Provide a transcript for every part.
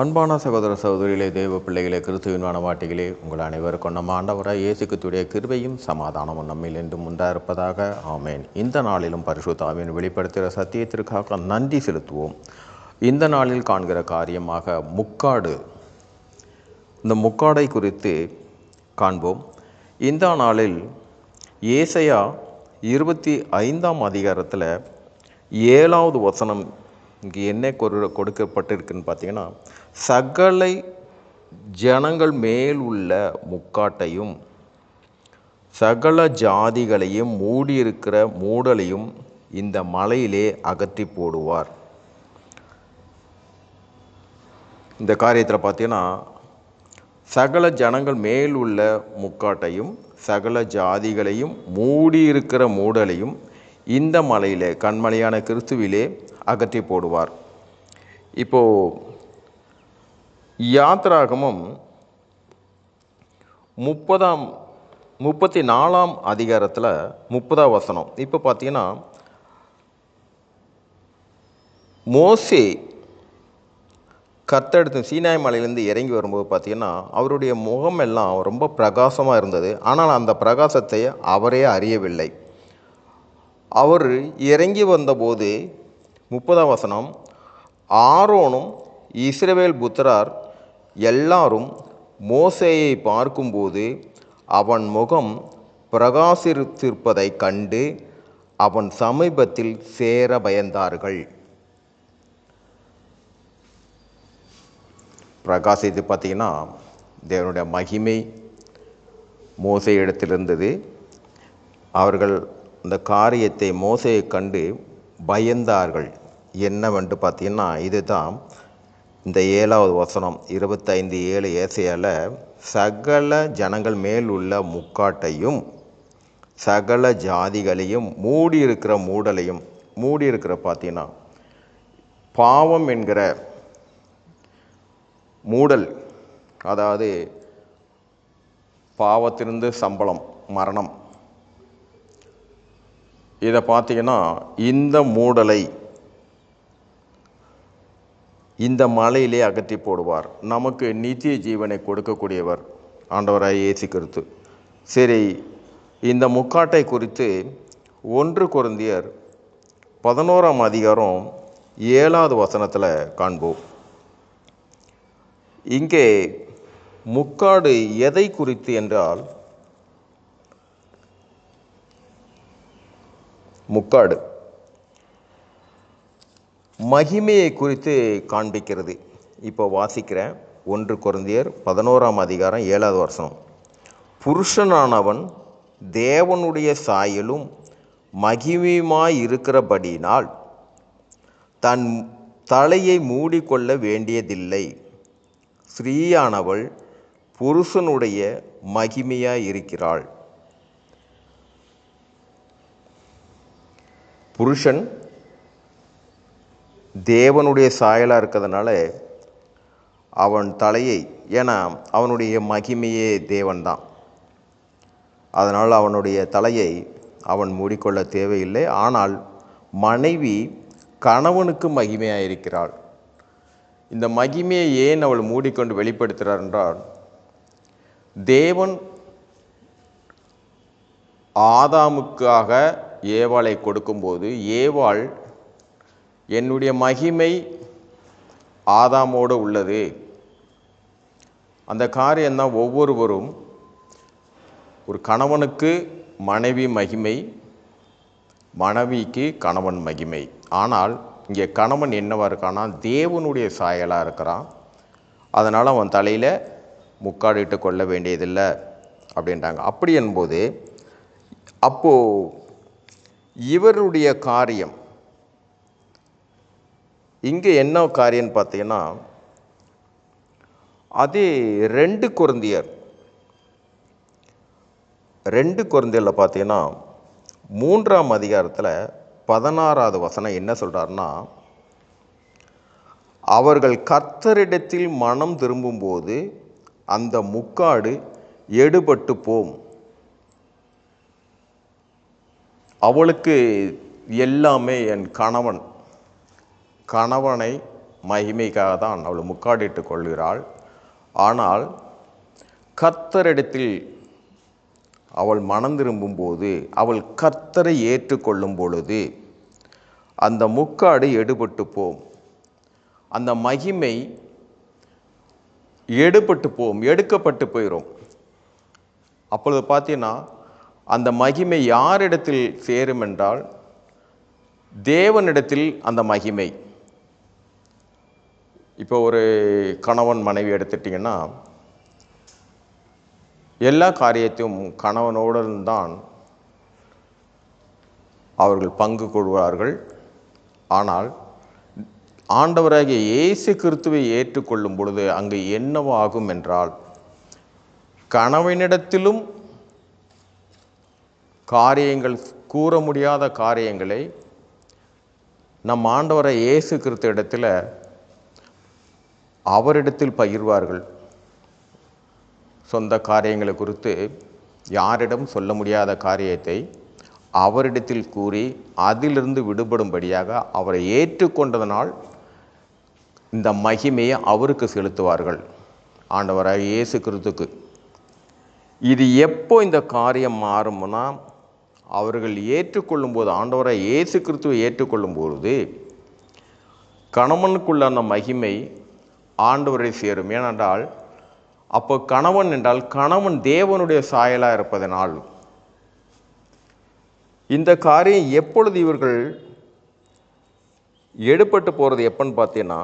அன்பான சகோதர சகோதரிகளே தெய்வ பிள்ளைகளே கிறிஸ்துவின் மனவாட்டிகளே உங்கள் அனைவருக்கும் நம்ம ஆண்டவராக இயேசுக்குத்துடைய கிருபையும் சமாதானமும் நம்மில் என்றும் உண்டாயிருப்பதாக. ஆமேன். இந்த நாளிலும் பரிசுத்தாவின் வெளிப்படுத்துகிற சத்தியத்திற்காக நன்றி செலுத்துவோம். இந்த நாளில் காண்கிற காரியமாக முக்காடு. இந்த முக்காடை குறித்து காண்போம். இந்த நாளில் ஏசையா இருபத்தி ஐந்தாம் அதிகாரத்தில் ஏழாவது வசனம் இங்கே என்ன கொரு கொடுக்கப்பட்டிருக்குன்னு பார்த்தீங்கன்னா சகலை ஜனங்கள் மேல் உள்ள முக்காட்டையும் சகல ஜாதிகளையும் மூடியிருக்கிற மூடலையும் இந்த மலையிலே அகற்றி போடுவார். இந்த காரியத்தில் பார்த்தீங்கன்னா சகல ஜனங்கள் மேல் உள்ள முக்காட்டையும் சகல ஜாதிகளையும் மூடியிருக்கிற மூடலையும் இந்த மலையிலே கண்மலையான கிறிஸ்துவிலே அகற்றி போடுவார். இப்போது யாத்ராகமம் முப்பதாம் முப்பத்தி நாலாம் அதிகாரத்தில் முப்பதாம் வசனம். இப்போ பார்த்தீங்கன்னா மோசே கத்தெடுத்து சீனாய் மலையிலேருந்து இறங்கி வரும்போது பார்த்தீங்கன்னா அவருடைய முகம் எல்லாம் ரொம்ப பிரகாசமாக இருந்தது. ஆனால் அந்த பிரகாசத்தை அவரே அறியவில்லை. அவர் இறங்கி வந்தபோது முப்பதாம் வசனம் ஆரோனும் இஸ்ரவேல் புத்திரார் எல்லாரும் மோசேயை பார்க்கும்போது அவன் முகம் பிரகாசித்திருப்பதைக் கண்டு அவன் சமீபத்தில் சேர பயந்தார்கள். பிரகாசித்து பார்த்தீங்கன்னா தேவனுடைய மகிமை மோசை இடத்திலிருந்தது அவர்கள் அந்த காரியத்தை மோசையை கண்டு பயந்தார்கள். என்னவென்று பார்த்தீங்கன்னா இதுதான் இந்த ஏழாவது வசனம் இருபத்தைந்து ஏழு ஏசையால் சகல ஜனங்கள் மேல் உள்ள முக்காட்டையும் சகல ஜாதிகளையும் மூடி இருக்கிற மூடலையும் மூடி இருக்கிற பார்த்தீங்கன்னா பாவம் என்கிற மூடல் அதாவது பாவத்திலிருந்து சம்பளம் மரணம் இதை பார்த்தீங்கன்னா இந்த மூடலை இந்த மலையிலே அகற்றி போடுவார். நமக்கு நித்திய ஜீவனை கொடுக்கக்கூடியவர் ஆண்டவராய் இயேசு கருத்து சரி இந்த முக்காட்டை குறித்து ஒன்று குருந்தியர் பதினோராம் அதிகாரம் ஏழாவது வசனத்தில் காண்போம். இங்கே முக்காடு எதை குறித்து என்றால் முக்காடு. மகிமையை குறித்து காண்பிக்கிறது. இப்போ வாசிக்கிறேன். ஒன்று குருந்தியர் பதினோராம் அதிகாரம் ஏழாவது வருஷம் புருஷனானவன் தேவனுடைய சாயலும் மகிமையுமாய் இருக்கிறபடியினால் தன் தலையை மூடிக்கொள்ள வேண்டியதில்லை. ஸ்ரீயானவள் புருஷனுடைய மகிமையாய் இருக்கிறாள் புருஷன் தேவனுடைய சாயலாக இருக்கிறதுனால அவன் தலையை ஏன்னா அவனுடைய மகிமையே தேவன்தான். அதனால் அவனுடைய தலையை அவன் மூடிக்கொள்ள தேவையில்லை. ஆனால் மனைவி கணவனுக்கு மகிமையாக இருக்கிறாள் இந்த மகிமையை ஏன் அவள் மூடிக்கொண்டு வெளிப்படுத்துகிறார் என்றால் தேவன் ஆதாமுக்காக ஏவாளை கொடுக்கும்போது ஏவாள் என்னுடைய மகிமை ஆதாமோடு உள்ளது. அந்த காரியம்தான் ஒவ்வொருவரும் ஒரு கணவனுக்கு மனைவி மகிமை மனைவிக்கு கணவன் மகிமை. ஆனால் இங்கே கணவன் என்னவாக இருக்கான்னா தேவனுடைய சாயலாக இருக்கிறான். அதனால் அவன் தலையில் முக்காடிட்டு கொள்ள வேண்டியதில்லை அப்படின்றாங்க. அப்படி என்போது அப்போது இவருடைய காரியம். இங்கே என்ன காரியம்னு பார்த்தீங்கன்னா அதே ரெண்டு குருந்தியர் ரெண்டு குருந்தியரில் பார்த்தீங்கன்னா மூன்றாம் அதிகாரத்தில் பதினாறாவது வசனம் என்ன சொல்கிறாருன்னா அவர்கள் கர்த்தரிடத்தில் மனம் திரும்பும்போது அந்த முக்காடு எடுபட்டு போம். அவளுக்கு எல்லாமே என் கணவன். கணவனை மகிமைக்காக தான் அவள் முக்காடிட்டு கொள்கிறாள். ஆனால் கர்த்தரிடத்தில் அவள் மனம் திரும்பும்போது அவள் கர்த்தரை ஏற்றுக்கொள்ளும் பொழுது அந்த முக்காடு எடுபட்டு போம். அந்த மகிமை எடுபட்டு போம் எடுக்கப்பட்டு போயிடும் அப்பொழுது பார்த்தீங்கன்னா அந்த மகிமை யாரிடத்தில் சேரும் என்றால் தேவனிடத்தில் அந்த மகிமை. இப்போ ஒரு கணவன் மனைவி எடுத்துட்டிங்கன்னா எல்லா காரியத்தையும் கணவனுடன் தான் அவர்கள் பங்கு கொள்வார்கள். ஆனால் ஆண்டவராகிய இயேசு கிறிஸ்துவை ஏற்றுக்கொள்ளும் பொழுது அங்கு என்னவாகும் என்றால் கணவனிடத்திலும் காரியங்கள் கூற முடியாத காரியங்களை நம் ஆண்டவரை இயேசு கிறிஸ்து இடத்துல அவரிடத்தில் பகிர்வார்கள். சொந்த காரியங்களை குறித்து யாரிடம் சொல்ல முடியாத காரியத்தை அவரிடத்தில் கூறி அதிலிருந்து விடுபடும்படியாக அவரை ஏற்றுக்கொண்டதனால் இந்த மகிமையை அவருக்கு செலுத்துவார்கள். ஆண்டவராக இயேசு கிறிஸ்துக்கு இது எப்போ இந்த காரியம் மாறும்னா அவர்கள் ஏற்றுக்கொள்ளும்போது ஆண்டவரை இயேசு கிறிஸ்துவை ஏற்றுக்கொள்ளும் பொழுது கணவனுக்குள்ளான மகிமை ஆண்டவரை சேரும். ஏனென்றால் அப்போ கணவன் என்றால் கணவன் தேவனுடைய சாயலாக இருப்பதனால் இந்த காரியம் எப்பொழுது இவர்கள் எடுபட்டு போகிறது எப்பன்னு பார்த்தீங்கன்னா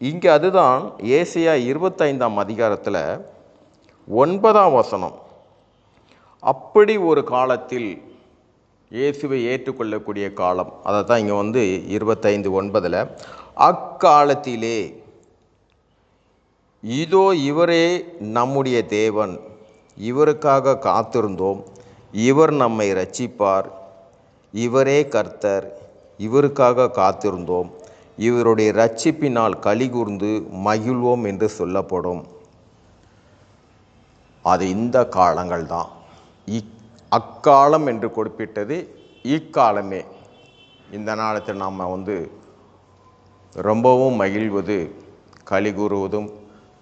இங்கே அதுதான் ஏசியா இருபத்தைந்தாம் அதிகாரத்தில் ஒன்பதாம் வசனம். அப்படி ஒரு காலத்தில் இயேசுவை ஏற்றுக்கொள்ளக்கூடிய காலம். அதை தான் இங்கே வந்து இருபத்தைந்து ஒன்பதில் அக்காலத்திலே இதோ இவரே நம்முடைய தேவன். இவருக்காக காத்திருந்தோம். இவர் நம்மை ரட்சிப்பார் இவரே கர்த்தர். இவருக்காக காத்திருந்தோம். இவருடைய ரட்சிப்பினால் கலிகூர்ந்து மகிழ்வோம் என்று சொல்லப்படும். அது இந்த காலங்கள் தான் அக்காலம் என்று குறிப்பிட்டது இக்காலமே. இந்த நாளத்தில் நாம் வந்து ரொம்பவும் மகிழ்வது களி கூறுவதும்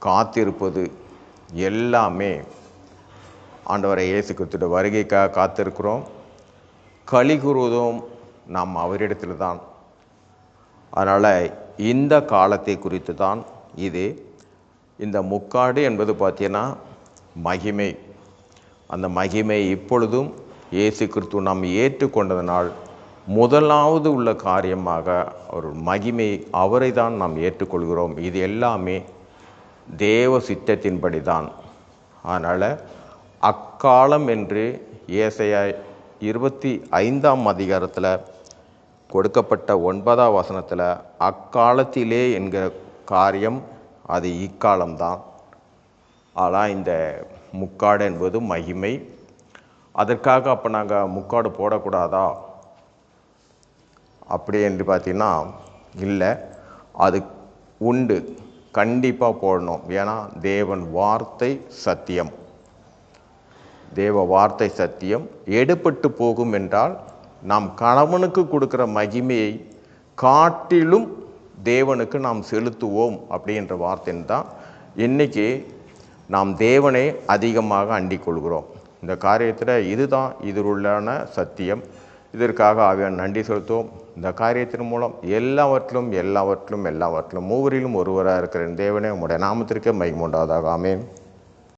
காத்திருப்பது எல்லாமே ஆண்டவரை இயேசு கிறிஸ்துடைய வருகைக்காக காத்திருக்கிறோம். களி கூறுவதும் நாம் அவரிடத்தில் தான். அதனால் இந்த காலத்தை குறித்து தான் இது. இந்த முக்காடு என்பது பார்த்தீங்கன்னா மகிமை. அந்த மகிமை இப்பொழுதும் இயேசு கிறிஸ்து நாம் ஏற்றுக்கொண்டதனால் முதலாவது உள்ள காரியமாக ஒரு மகிமை அவரை தான் நாம் ஏற்றுக்கொள்கிறோம். இது எல்லாமே தேவ சித்தத்தின்படி தான் அதனால் அக்காலம் என்று ஏசையா இருபத்தி ஐந்தாம் அதிகாரத்தில் கொடுக்கப்பட்ட ஒன்பதாம் வசனத்தில் அக்காலத்திலே என்கிற காரியம் அது இக்காலம்தான். ஆனால் இந்த முக்காடு என்பது மகிமை. அதற்காக அப்போ நாங்கள் முக்காடு போடக்கூடாதா? அப்படி என்று பார்த்தீங்கன்னா இல்லை. அது உண்டு. கண்டிப்பாக போடணும். ஏன்னா தேவன் வார்த்தை சத்தியம். தேவ வார்த்தை சத்தியம். எடுபட்டு போகும் என்றால் நாம் கணவனுக்கு கொடுக்குற மகிமையை காட்டிலும் தேவனுக்கு நாம் செலுத்துவோம் அப்படின்ற வார்த்தைன்னு தான் இன்றைக்கி நாம் தேவனை அதிகமாக அண்டிக் கொள்கிறோம் இந்த காரியத்தில் இதுதான் இதில் உள்ளான சத்தியம். இதற்காக ஆவியான் நன்றி செலுத்துவோம். இந்த காரியத்தின் மூலம் எல்லாவற்றிலும் எல்லாவற்றிலும் எல்லாவற்றிலும் மூவரிலும் ஒருவராக இருக்கிற தேவனே உங்களுடைய நாமத்திற்கே மகிமுண்டாவதாக ஆமென்.